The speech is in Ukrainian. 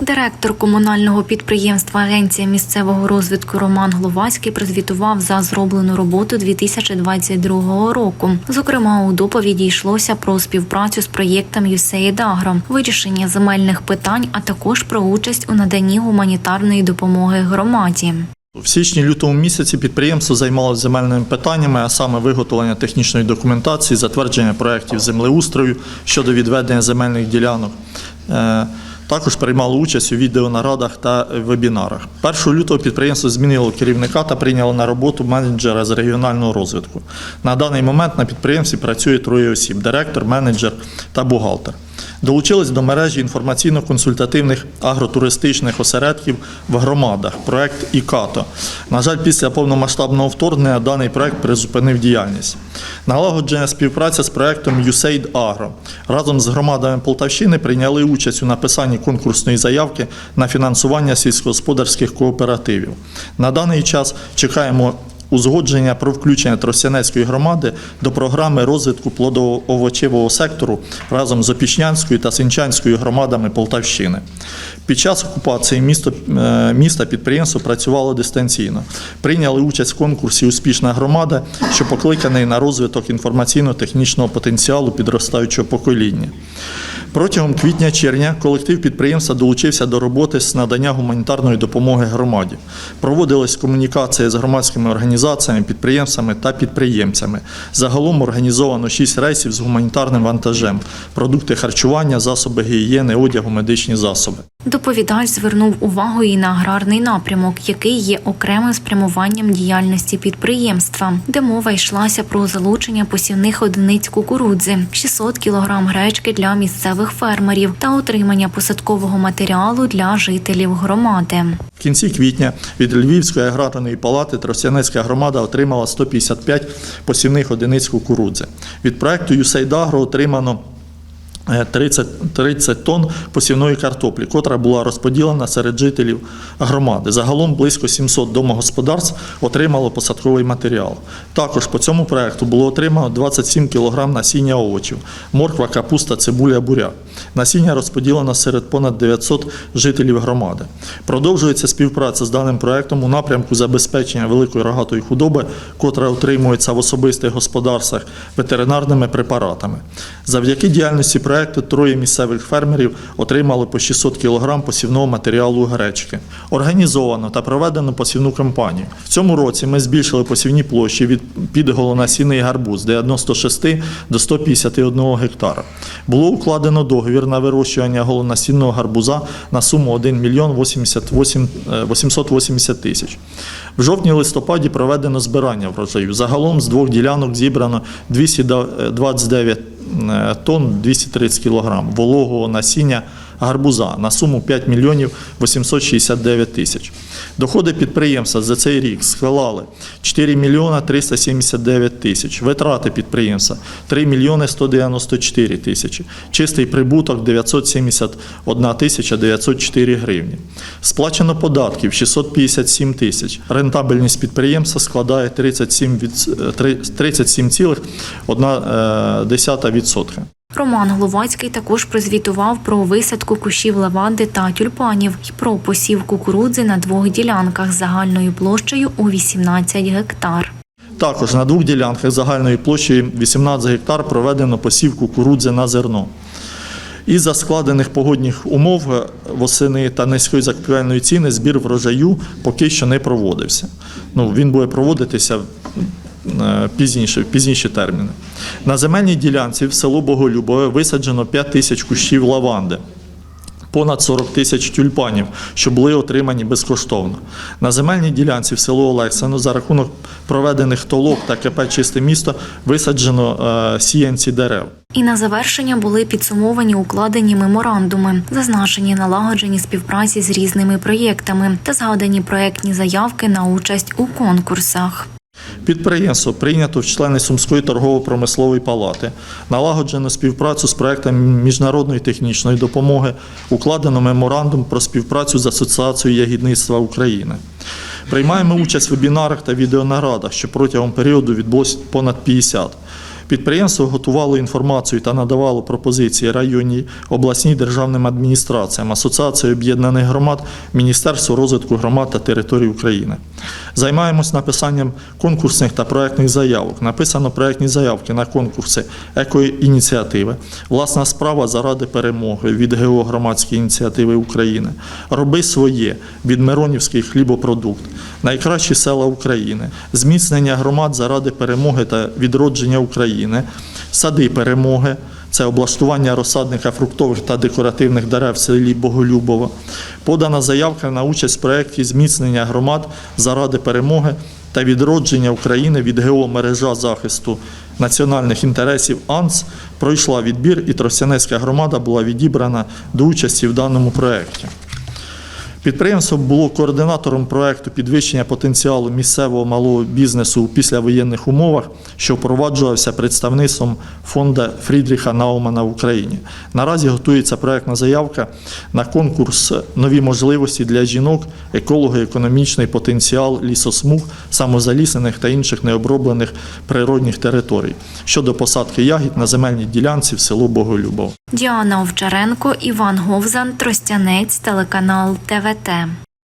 Директор комунального підприємства Агенція місцевого розвитку Роман Гловацький прозвітував за зроблену роботу 2022 року. Зокрема, у доповіді йшлося про співпрацю з проєктом Agro, вирішення земельних питань, а також про участь у наданні гуманітарної допомоги громаді. В січні-лютому місяці підприємство займалося земельними питаннями, а саме виготовлення технічної документації, затвердження проєктів землеустрою щодо відведення земельних ділянок. Також приймало участь у відеонарадах та вебінарах. 1 лютого підприємство змінило керівника та прийняло на роботу менеджера з регіонального розвитку. На даний момент на підприємстві працює троє осіб: директор, менеджер та бухгалтер. Долучились до мережі інформаційно-консультативних агротуристичних осередків в громадах. Проект ІКАТО. На жаль, після повномасштабного вторгнення даний проект призупинив діяльність. Налагоджена співпраця з проектом USAID Agro. Разом з громадами Полтавщини прийняли участь у написанні конкурсної заявки на фінансування сільськогосподарських кооперативів. На даний час чекаємо узгодження про включення Тростянецької громади до програми розвитку плодово-овочевого сектору разом з Опішнянською та Синчанською громадами Полтавщини. Під час окупації місто, е, міста підприємство працювало дистанційно. Прийняли участь в конкурсі Успішна громада, що покликаний на розвиток інформаційно-технічного потенціалу підростаючого покоління. Протягом квітня-червня колектив підприємства долучився до роботи з надання гуманітарної допомоги громаді. Проводилась комунікація з громадськими організаціями, підприємствами та підприємцями. Загалом організовано 6 рейсів з гуманітарним вантажем, продукти харчування, засоби гігієни, одягу, медичні засоби. Доповідач звернув увагу і на аграрний напрямок, який є окремим спрямуванням діяльності підприємства, де мова йшлася про залучення посівних одиниць кукурудзи, 600 кг гречки для місцевих фермерів та отримання посадкового матеріалу для жителів громади. В кінці квітня від Львівської аграрної палати Тростянецька громада отримала 155 посівних одиниць кукурудзи. Від проекту «Юсейдагро» отримано 30, 30 тонн посівної картоплі, котра була розподілена серед жителів громади. Загалом близько 700 домогосподарств отримало посадковий матеріал. Також по цьому проекту було отримано 27 кг насіння овочів, морква, капуста, цибуля, буряк. Насіння розподілено серед понад 900 жителів громади. Продовжується співпраця з даним проектом у напрямку забезпечення великої рогатої худоби, котра утримується в особистих господарствах ветеринарними препаратами. Завдяки діяльності проекту троє місцевих фермерів отримали по 600 кг посівного матеріалу гречки. Організовано та проведено посівну кампанію. В цьому році ми збільшили посівні площі від під голонасінний гарбуз з 96 до 151 гектара. Було укладено договір на вирощування голонасінного гарбуза на суму 1 мільйон 88, е, 880 тисяч. В жовтні-листопаді проведено збирання врожаю. Загалом з двох ділянок зібрано 229 е, тонн 230 кг вологого насіння гарбуза на суму 5 мільйонів 869 тисяч. Доходи підприємства за цей рік склали 4 мільйона 379 тисяч. Витрати підприємства 3 мільйони 194 тисячі. Чистий прибуток 971 тисяча 904 гривні. Сплачено податків 657 тисяч. Рентабельність підприємства складає 37 від- три- 37,1%. Роман Гловацький також прозвітував про висадку кущів лаванди та тюльпанів і про посів кукурудзи на двох ділянках загальною площею у 18 гектар. Також на двох ділянках загальної площі 18 гектар проведено посів кукурудзи на зерно. Із-за складених погодних умов е, восени та низької закупівельної ціни збір врожаю поки що не проводився. Ну, він буде проводитися пізніше, в пізніші терміни. На земельній ділянці в село Боголюбове висаджено 5 тисяч кущів лаванди понад 40 тисяч тюльпанів, що були отримані безкоштовно. На земельній ділянці в село Олексано за рахунок проведених толок та КП Чисте місто висаджено е, сіянці дерев. І на завершення були підсумовані укладені меморандуми, зазначені налагоджені співпраці з різними проєктами та згадані проєктні заявки на участь у конкурсах. Підприємство прийнято в члени Сумської торгово-промислової палати, налагоджено співпрацю з проектом міжнародної технічної допомоги, укладено меморандум про співпрацю з Асоціацією ягідництва України. Приймаємо участь в вебінарах та відеонарадах, що протягом періоду відбулось понад 50. Підприємство готувало інформацію та надавало пропозиції районній обласній державним адміністраціям, Асоціації об'єднаних громад, Міністерству розвитку громад та територій України. Займаємось написанням конкурсних та проектних заявок. Написано проектні заявки на конкурси екоініціативи, власна справа заради перемоги від ГО громадської ініціативи України. Роби своє від Миронівський хлібопродукт, найкращі села України, зміцнення громад заради перемоги та відродження України, сади перемоги. Це облаштування розсадника фруктових та декоративних дерев в селі Боголюбово. Подана заявка на участь в проєкті зміцнення громад заради перемоги та відродження України від ГО мережа захисту національних інтересів АНС пройшла відбір, і Тростянецька громада була відібрана до участі в даному проєкті. Підприємство було координатором проекту підвищення потенціалу місцевого малого бізнесу у післявоєнних умовах, що впроваджувався представництвом фонду Фрідріха Наумана в Україні. Наразі готується проектна заявка на конкурс нові можливості для жінок, еколого-економічний потенціал лісосмуг, самозалісених та інших необроблених природних територій щодо посадки ягід на земельній ділянці в село Боголюбов. Діана Овчаренко, Іван Говзан, Тростянець, телеканал ТВТ.